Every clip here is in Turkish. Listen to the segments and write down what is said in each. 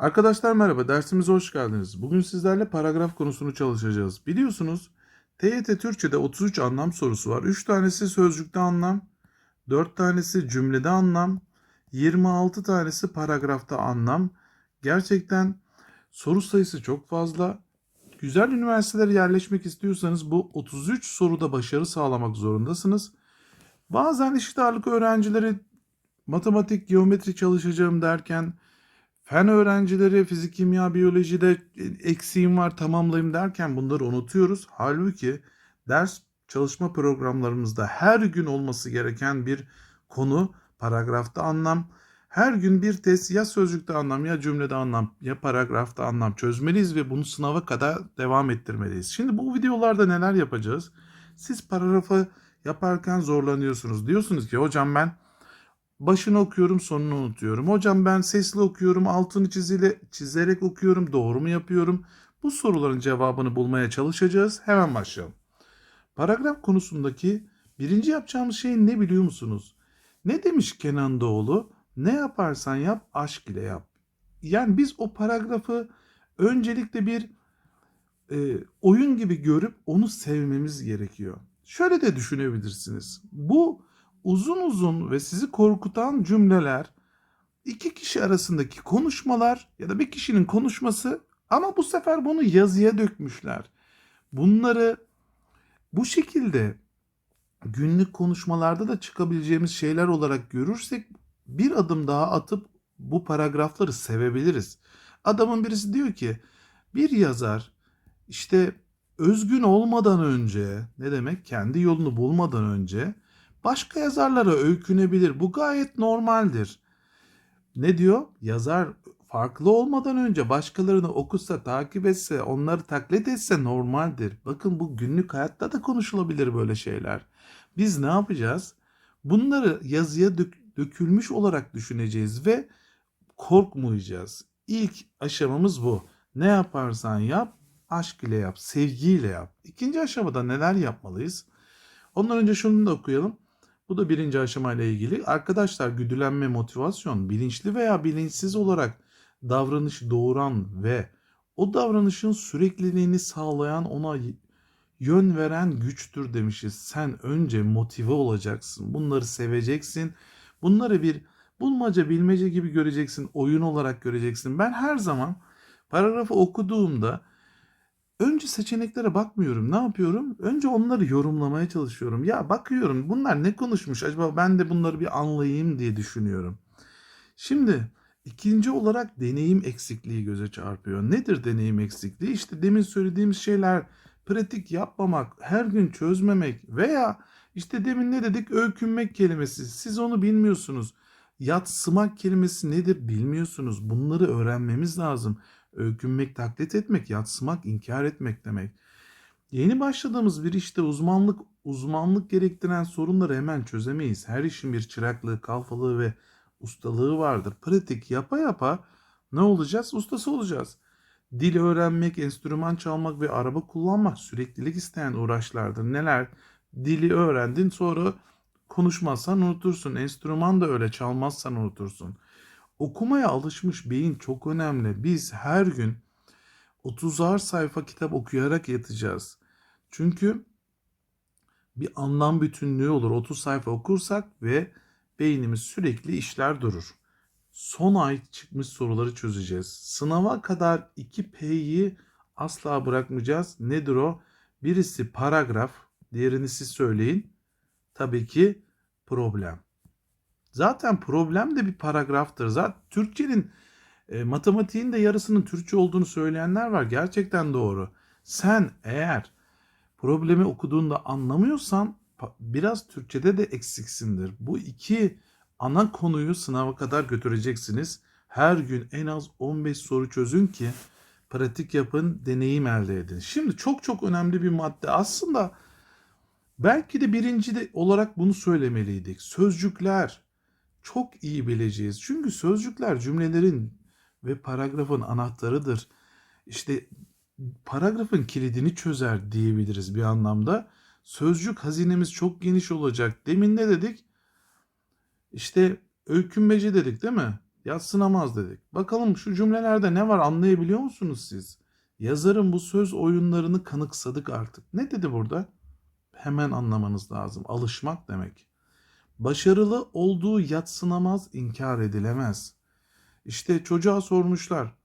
Arkadaşlar merhaba, dersimize hoş geldiniz. Bugün sizlerle paragraf konusunu çalışacağız. Biliyorsunuz TYT Türkçe'de 33 anlam sorusu var. 3 tanesi sözcükte anlam, 4 tanesi cümlede anlam, 26 tanesi paragrafta anlam. Gerçekten soru sayısı çok fazla. Güzel üniversitelere yerleşmek istiyorsanız bu 33 soruda başarı sağlamak zorundasınız. Bazen eşit ağırlık öğrencileri matematik, geometri çalışacağım derken Fen öğrencileri fizik, kimya, biyolojide eksiğim var tamamlayayım derken bunları unutuyoruz. Halbuki ders çalışma programlarımızda her gün olması gereken bir konu paragrafta anlam. Her gün bir test ya sözcükte anlam ya cümlede anlam ya paragrafta anlam çözmeliyiz ve bunu sınava kadar devam ettirmeliyiz. Şimdi bu videolarda neler yapacağız? Siz paragrafı yaparken zorlanıyorsunuz. Diyorsunuz ki hocam ben Başını okuyorum sonunu unutuyorum. Hocam ben sesli okuyorum altını çizile, çizerek okuyorum doğru mu yapıyorum? Bu soruların cevabını bulmaya çalışacağız. Hemen başlayalım. Paragraf konusundaki birinci yapacağımız şey ne biliyor musunuz? Ne demiş Kenan Doğulu? Ne yaparsan yap aşk ile yap. Yani biz o paragrafı öncelikle bir e, oyun gibi görüp onu sevmemiz gerekiyor. Şöyle de düşünebilirsiniz. Bu uzun uzun ve sizi korkutan cümleler, iki kişi arasındaki konuşmalar ya da bir kişinin konuşması ama bu sefer bunu yazıya dökmüşler. Bunları bu şekilde günlük konuşmalarda da çıkabileceğimiz şeyler olarak görürsek bir adım daha atıp bu paragrafları sevebiliriz. Adamın birisi diyor ki bir yazar işte özgün olmadan önce ne demek kendi yolunu bulmadan önce başka yazarlara öykünebilir. Bu gayet normaldir. Ne diyor? Yazar farklı olmadan önce başkalarını okusa, takip etse, onları taklit etse normaldir. Bakın bu günlük hayatta da konuşulabilir böyle şeyler. Biz ne yapacağız? Bunları yazıya dök- dökülmüş olarak düşüneceğiz ve korkmayacağız. İlk aşamamız bu. Ne yaparsan yap, aşk ile yap, sevgiyle yap. İkinci aşamada neler yapmalıyız? Ondan önce şunu da okuyalım. Bu da birinci aşamayla ilgili. Arkadaşlar güdülenme motivasyon bilinçli veya bilinçsiz olarak davranışı doğuran ve o davranışın sürekliliğini sağlayan ona yön veren güçtür demişiz. Sen önce motive olacaksın. Bunları seveceksin. Bunları bir bulmaca bilmece gibi göreceksin. Oyun olarak göreceksin. Ben her zaman paragrafı okuduğumda Önce seçeneklere bakmıyorum. Ne yapıyorum? Önce onları yorumlamaya çalışıyorum. Ya bakıyorum bunlar ne konuşmuş acaba ben de bunları bir anlayayım diye düşünüyorum. Şimdi ikinci olarak deneyim eksikliği göze çarpıyor. Nedir deneyim eksikliği? İşte demin söylediğimiz şeyler pratik yapmamak, her gün çözmemek veya işte demin ne dedik öykünmek kelimesi. Siz onu bilmiyorsunuz. Yatsımak kelimesi nedir bilmiyorsunuz. Bunları öğrenmemiz lazım. Öykünmek, taklit etmek, yatsımak, inkar etmek demek. Yeni başladığımız bir işte uzmanlık uzmanlık gerektiren sorunları hemen çözemeyiz. Her işin bir çıraklığı, kalfalığı ve ustalığı vardır. Pratik yapa yapa ne olacağız? Ustası olacağız. Dil öğrenmek, enstrüman çalmak ve araba kullanmak süreklilik isteyen uğraşlardır. Neler? Dili öğrendin sonra konuşmazsan unutursun. Enstrüman da öyle çalmazsan unutursun. Okumaya alışmış beyin çok önemli. Biz her gün 30'ar sayfa kitap okuyarak yatacağız. Çünkü bir anlam bütünlüğü olur. 30 sayfa okursak ve beynimiz sürekli işler durur. Son ay çıkmış soruları çözeceğiz. Sınava kadar 2P'yi asla bırakmayacağız. Nedir o? Birisi paragraf, diğerini siz söyleyin. Tabii ki problem. Zaten problem de bir paragraftır. Zaten Türkçenin e, matematiğin de yarısının Türkçe olduğunu söyleyenler var. Gerçekten doğru. Sen eğer problemi okuduğunda anlamıyorsan biraz Türkçede de eksiksindir. Bu iki ana konuyu sınava kadar götüreceksiniz. Her gün en az 15 soru çözün ki pratik yapın, deneyim elde edin. Şimdi çok çok önemli bir madde. Aslında belki de birinci de olarak bunu söylemeliydik. Sözcükler çok iyi bileceğiz. Çünkü sözcükler cümlelerin ve paragrafın anahtarıdır. İşte paragrafın kilidini çözer diyebiliriz bir anlamda. Sözcük hazinemiz çok geniş olacak. Demin ne dedik? İşte öykünmece dedik değil mi? yatsınamaz dedik. Bakalım şu cümlelerde ne var anlayabiliyor musunuz siz? Yazarın bu söz oyunlarını kanıksadık artık. Ne dedi burada? Hemen anlamanız lazım. Alışmak demek. Başarılı olduğu yatsınamaz, inkar edilemez. İşte çocuğa sormuşlar.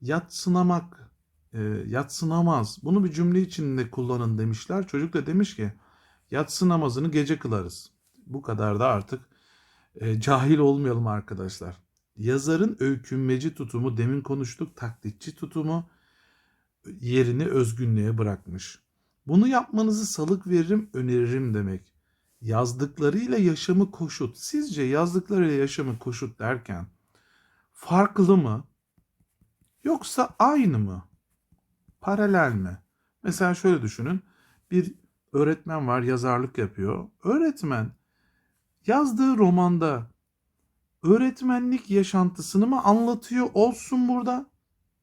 Yatsınamak, e, yatsınamaz. Bunu bir cümle içinde kullanın demişler. Çocuk da demiş ki yatsı namazını gece kılarız. Bu kadar da artık e, cahil olmayalım arkadaşlar. Yazarın öykünmeci tutumu, demin konuştuk taklitçi tutumu yerini özgünlüğe bırakmış. Bunu yapmanızı salık veririm, öneririm demek. Yazdıklarıyla yaşamı koşut. Sizce yazdıklarıyla yaşamı koşut derken farklı mı? Yoksa aynı mı? Paralel mi? Mesela şöyle düşünün. Bir öğretmen var, yazarlık yapıyor. Öğretmen yazdığı romanda öğretmenlik yaşantısını mı anlatıyor olsun burada?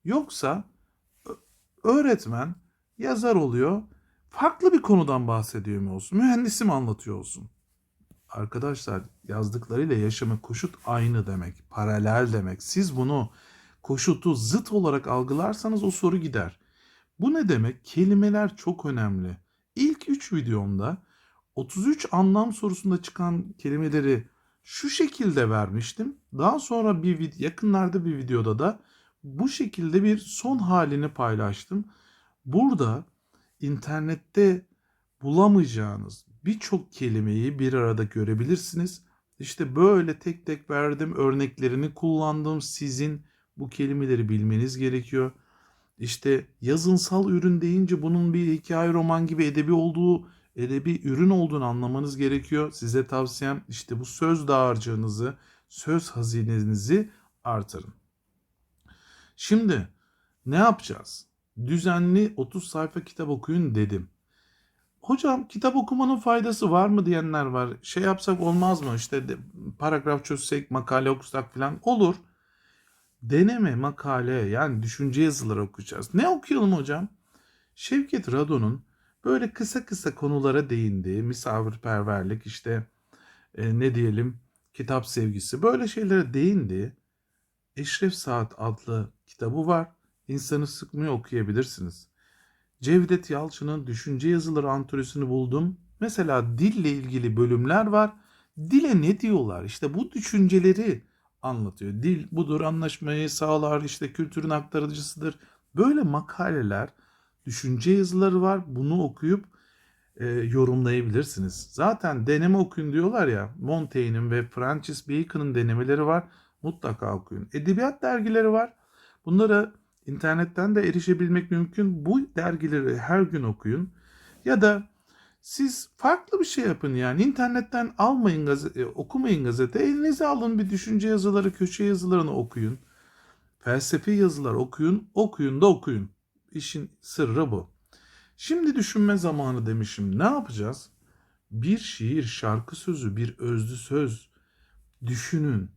Yoksa öğretmen yazar oluyor. Farklı bir konudan bahsediyor mu olsun? Mühendisi mi anlatıyor olsun? Arkadaşlar yazdıklarıyla yaşamı koşut aynı demek. Paralel demek. Siz bunu koşutu zıt olarak algılarsanız o soru gider. Bu ne demek? Kelimeler çok önemli. İlk 3 videomda 33 anlam sorusunda çıkan kelimeleri şu şekilde vermiştim. Daha sonra bir yakınlarda bir videoda da bu şekilde bir son halini paylaştım. Burada internette bulamayacağınız birçok kelimeyi bir arada görebilirsiniz. İşte böyle tek tek verdim örneklerini kullandım. Sizin bu kelimeleri bilmeniz gerekiyor. İşte yazınsal ürün deyince bunun bir hikaye roman gibi edebi olduğu, edebi ürün olduğunu anlamanız gerekiyor. Size tavsiyem işte bu söz dağarcığınızı, söz hazinenizi artırın. Şimdi ne yapacağız? Düzenli 30 sayfa kitap okuyun dedim. Hocam kitap okumanın faydası var mı diyenler var. Şey yapsak olmaz mı? İşte de, paragraf çözsek, makale okusak falan olur. Deneme, makale yani düşünce yazıları okuyacağız. Ne okuyalım hocam? Şevket Radon'un böyle kısa kısa konulara değindiği misafirperverlik işte e, ne diyelim kitap sevgisi böyle şeylere değindiği Eşref Saat adlı kitabı var. İnsanı sıkmıyor okuyabilirsiniz. Cevdet Yalçın'ın düşünce yazıları antolojisini buldum. Mesela dille ilgili bölümler var. Dile ne diyorlar? İşte bu düşünceleri anlatıyor. Dil budur, anlaşmayı sağlar, işte kültürün aktarıcısıdır. Böyle makaleler, düşünce yazıları var. Bunu okuyup e, yorumlayabilirsiniz. Zaten deneme okuyun diyorlar ya. Montaigne'in ve Francis Bacon'ın denemeleri var. Mutlaka okuyun. Edebiyat dergileri var. Bunlara internetten de erişebilmek mümkün. Bu dergileri her gün okuyun. Ya da siz farklı bir şey yapın yani. internetten almayın gazete, okumayın gazete. Elinize alın bir düşünce yazıları, köşe yazılarını okuyun. Felsefi yazılar okuyun. Okuyun da okuyun. İşin sırrı bu. Şimdi düşünme zamanı demişim. Ne yapacağız? Bir şiir, şarkı sözü, bir özlü söz düşünün.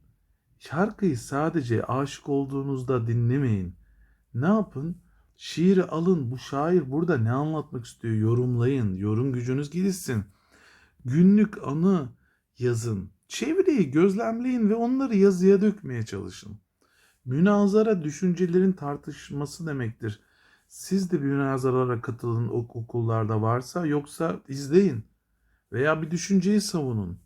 Şarkıyı sadece aşık olduğunuzda dinlemeyin. Ne yapın? Şiiri alın. Bu şair burada ne anlatmak istiyor? Yorumlayın. Yorum gücünüz gelişsin. Günlük anı yazın. Çevreyi gözlemleyin ve onları yazıya dökmeye çalışın. Münazara düşüncelerin tartışması demektir. Siz de bir münazaralara katılın okullarda varsa yoksa izleyin veya bir düşünceyi savunun.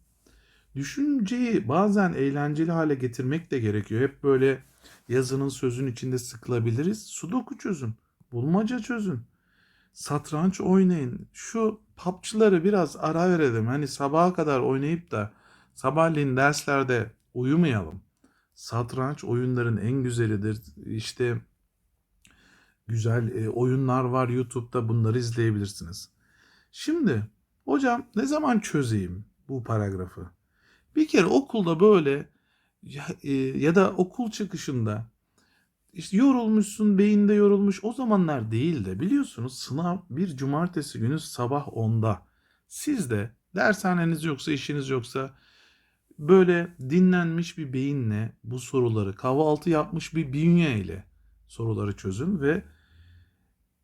Düşünceyi bazen eğlenceli hale getirmek de gerekiyor. Hep böyle yazının sözün içinde sıkılabiliriz. Sudoku çözün. Bulmaca çözün. Satranç oynayın. Şu papçıları biraz ara verelim. Hani sabaha kadar oynayıp da sabahleyin derslerde uyumayalım. Satranç oyunların en güzelidir. İşte güzel e, oyunlar var YouTube'da bunları izleyebilirsiniz. Şimdi hocam ne zaman çözeyim bu paragrafı? Bir kere okulda böyle ya, e, ya da okul çıkışında işte yorulmuşsun, beyinde yorulmuş o zamanlar değil de biliyorsunuz sınav bir cumartesi günü sabah 10'da. Siz de dershaneniz yoksa, işiniz yoksa böyle dinlenmiş bir beyinle bu soruları kahvaltı yapmış bir bünye ile soruları çözün ve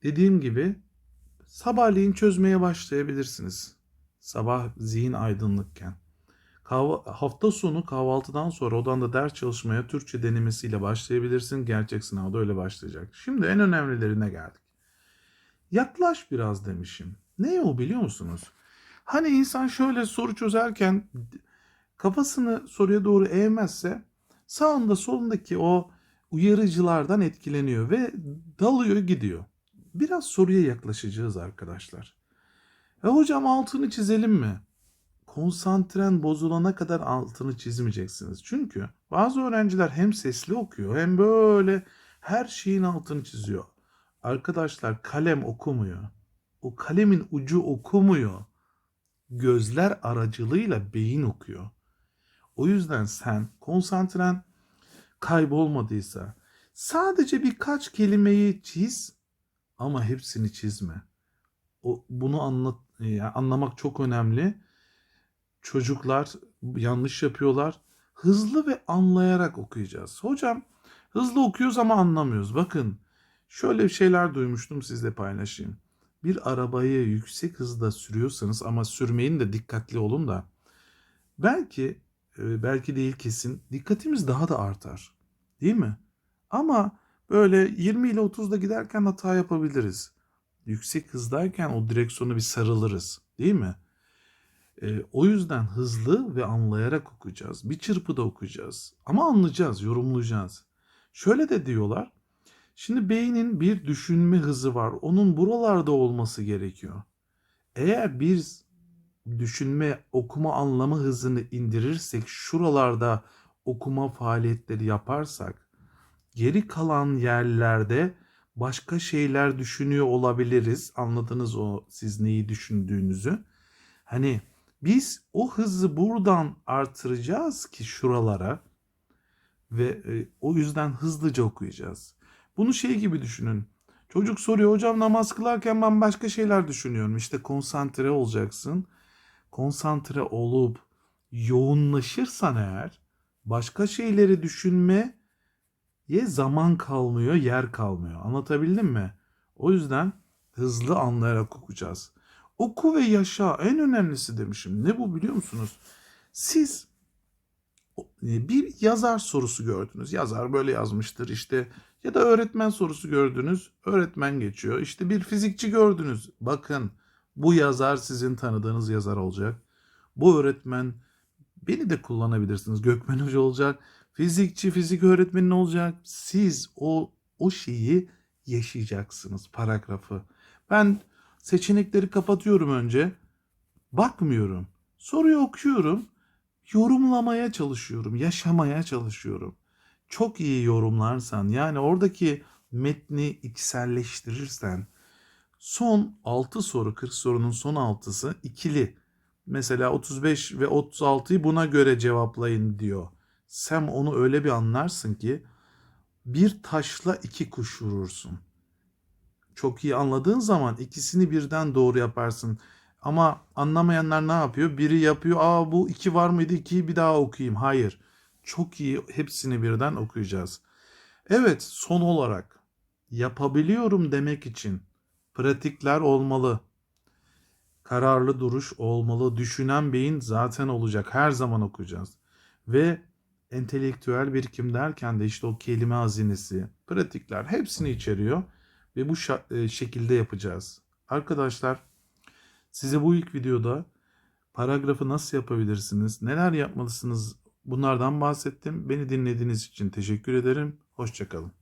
dediğim gibi sabahleyin çözmeye başlayabilirsiniz. Sabah zihin aydınlıkken. Hafta sonu kahvaltıdan sonra odanda ders çalışmaya Türkçe denemesiyle başlayabilirsin. Gerçek sınavda öyle başlayacak. Şimdi en önemlilerine geldik. Yaklaş biraz demişim. Ne o biliyor musunuz? Hani insan şöyle soru çözerken kafasını soruya doğru eğmezse sağında solundaki o uyarıcılardan etkileniyor ve dalıyor gidiyor. Biraz soruya yaklaşacağız arkadaşlar. E hocam altını çizelim mi? Konsantren bozulana kadar altını çizmeyeceksiniz. Çünkü bazı öğrenciler hem sesli okuyor hem böyle her şeyin altını çiziyor. Arkadaşlar kalem okumuyor. O kalemin ucu okumuyor. Gözler aracılığıyla beyin okuyor. O yüzden sen konsantren kaybolmadıysa sadece birkaç kelimeyi çiz ama hepsini çizme. O bunu anlat yani anlamak çok önemli. Çocuklar yanlış yapıyorlar. Hızlı ve anlayarak okuyacağız. Hocam hızlı okuyoruz ama anlamıyoruz. Bakın şöyle şeyler duymuştum sizle paylaşayım. Bir arabayı yüksek hızda sürüyorsanız ama sürmeyin de dikkatli olun da belki e, belki değil kesin dikkatimiz daha da artar. Değil mi? Ama böyle 20 ile 30'da giderken hata yapabiliriz. Yüksek hızdayken o direksiyonu bir sarılırız. Değil mi? E, o yüzden hızlı ve anlayarak okuyacağız. Bir çırpıda okuyacağız. Ama anlayacağız, yorumlayacağız. Şöyle de diyorlar. Şimdi beynin bir düşünme hızı var. Onun buralarda olması gerekiyor. Eğer biz düşünme, okuma, anlama hızını indirirsek, şuralarda okuma faaliyetleri yaparsak, geri kalan yerlerde başka şeyler düşünüyor olabiliriz. Anladınız o siz neyi düşündüğünüzü. Hani biz o hızı buradan artıracağız ki şuralara ve e, o yüzden hızlıca okuyacağız. Bunu şey gibi düşünün. Çocuk soruyor hocam namaz kılarken ben başka şeyler düşünüyorum. İşte konsantre olacaksın. Konsantre olup yoğunlaşırsan eğer başka şeyleri düşünmeye zaman kalmıyor, yer kalmıyor. Anlatabildim mi? O yüzden hızlı anlayarak okuyacağız. Oku ve yaşa en önemlisi demişim. Ne bu biliyor musunuz? Siz e, bir yazar sorusu gördünüz. Yazar böyle yazmıştır işte ya da öğretmen sorusu gördünüz. Öğretmen geçiyor. İşte bir fizikçi gördünüz. Bakın bu yazar sizin tanıdığınız yazar olacak. Bu öğretmen beni de kullanabilirsiniz. Gökmen Hoca olacak. Fizikçi, fizik öğretmeni olacak. Siz o o şeyi yaşayacaksınız paragrafı. Ben seçenekleri kapatıyorum önce. Bakmıyorum. Soruyu okuyorum. Yorumlamaya çalışıyorum. Yaşamaya çalışıyorum. Çok iyi yorumlarsan yani oradaki metni içselleştirirsen son 6 soru 40 sorunun son 6'sı ikili. Mesela 35 ve 36'yı buna göre cevaplayın diyor. Sen onu öyle bir anlarsın ki bir taşla iki kuş vurursun. Çok iyi anladığın zaman ikisini birden doğru yaparsın. Ama anlamayanlar ne yapıyor? Biri yapıyor. Aa bu iki var mıydı? İkiyi bir daha okuyayım. Hayır. Çok iyi hepsini birden okuyacağız. Evet son olarak yapabiliyorum demek için pratikler olmalı. Kararlı duruş olmalı. Düşünen beyin zaten olacak. Her zaman okuyacağız. Ve entelektüel birikim derken de işte o kelime hazinesi, pratikler hepsini içeriyor. Ve bu e, şekilde yapacağız. Arkadaşlar size bu ilk videoda paragrafı nasıl yapabilirsiniz, neler yapmalısınız bunlardan bahsettim. Beni dinlediğiniz için teşekkür ederim. Hoşçakalın.